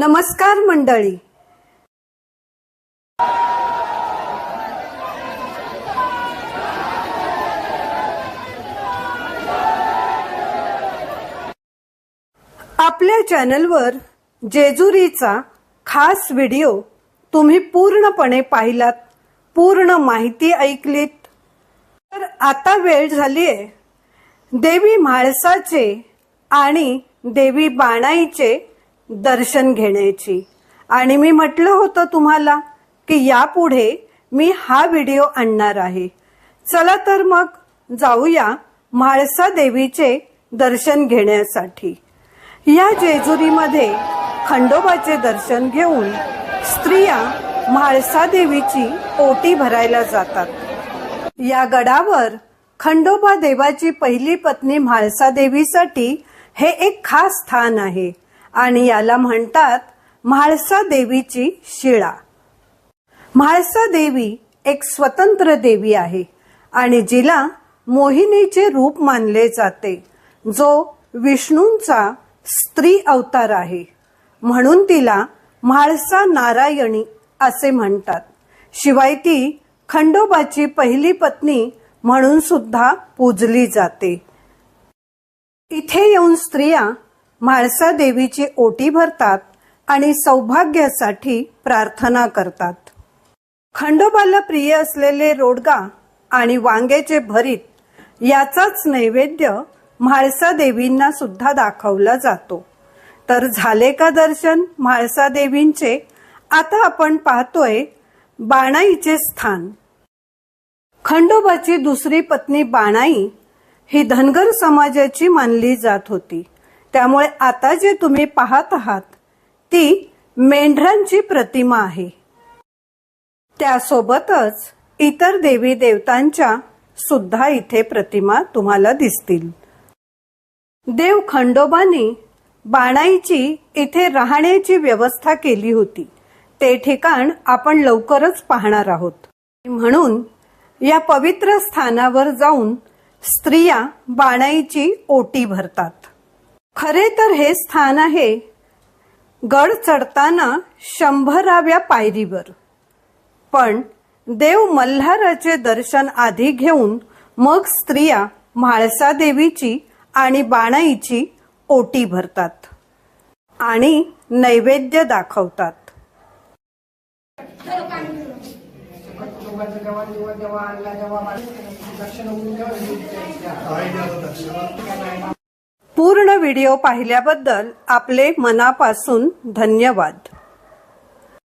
नमस्कार मंडळी. आपल्या चॅनलवर जेजुरीचा खास व्हिडिओ तुम्ही पूर्णपणे पाहिलात पूर्ण माहिती ऐकलीत. तर आता वेळ झालीये. देवी म्हाळसाचे आणि देवी बाणाईचे दर्शन घेण्याची. आणि मी म्हटलं होतं तुम्हाला की यापुढे मी हा व्हिडिओ आणणार आहे. चला तर मग जाऊया म्हाळसा देवीचे दर्शन घेण्यासाठी. या जेजुरीमध्ये खंडोबाचे दर्शन घेऊन स्त्रिया म्हाळसा देवीची ओटी भरायला जातात. या गडावर खंडोबा देवाची पहिली पत्नी म्हाळसा देवीसाठी हे एक खास स्थान आहे. आणि याला म्हणतात म्हाळसा देवीची शिळा. म्हाळसा देवी एक स्वतंत्र देवी आहे आणि जिला मोहिनीचे रूप मानले जाते जो विष्णूंचा स्त्री अवतार आहे. म्हणून तिला म्हाळसा नारायणी असे म्हणतात. शिवाय ती खंडोबाची पहिली पत्नी म्हणून सुद्धा पूजली जाते. इथे येऊन स्त्रिया म्हाळसा देवीची ओटी भरतात आणि सौभाग्यासाठी प्रार्थना करतात. खंडोबाला प्रिय असलेले रोडगा आणि वांग्याचे भरीत याचाच नैवेद्य म्हाळसा देवींना सुद्धा दाखवला जातो. तर झाले का दर्शन म्हाळसा देवींचे? आता आपण पाहतोय बाणाईचे स्थान. खंडोबाची दुसरी पत्नी बाणाई ही धनगर समाजाची मानली जात होती. त्यामुळे आता जे तुम्ही पाहत आहात ती मेंढरांची प्रतिमा आहे. त्यासोबतच इतर देवी देवतांच्या सुद्धा इथे प्रतिमा तुम्हाला दिसतील. देव खंडोबानी बाणाईची इथे राहण्याची व्यवस्था केली होती. ते ठिकाण आपण लवकरच पाहणार आहोत. म्हणून या पवित्र स्थानावर जाऊन स्त्रिया बाणाईची ओटी भरतात. खरे तर हे स्थान आहे. गड चढताना शंभराव्या पायरीवर. पण देव मल्हाराचे दर्शन आधी घेऊन मग स्त्रिया म्हाळसा देवीची आणि बाणाईची ओटी भरतात आणि नैवेद्य दाखवतात. पूर्ण व्हिडिओ पाहिल्याबद्दल आपले मनापासून धन्यवाद.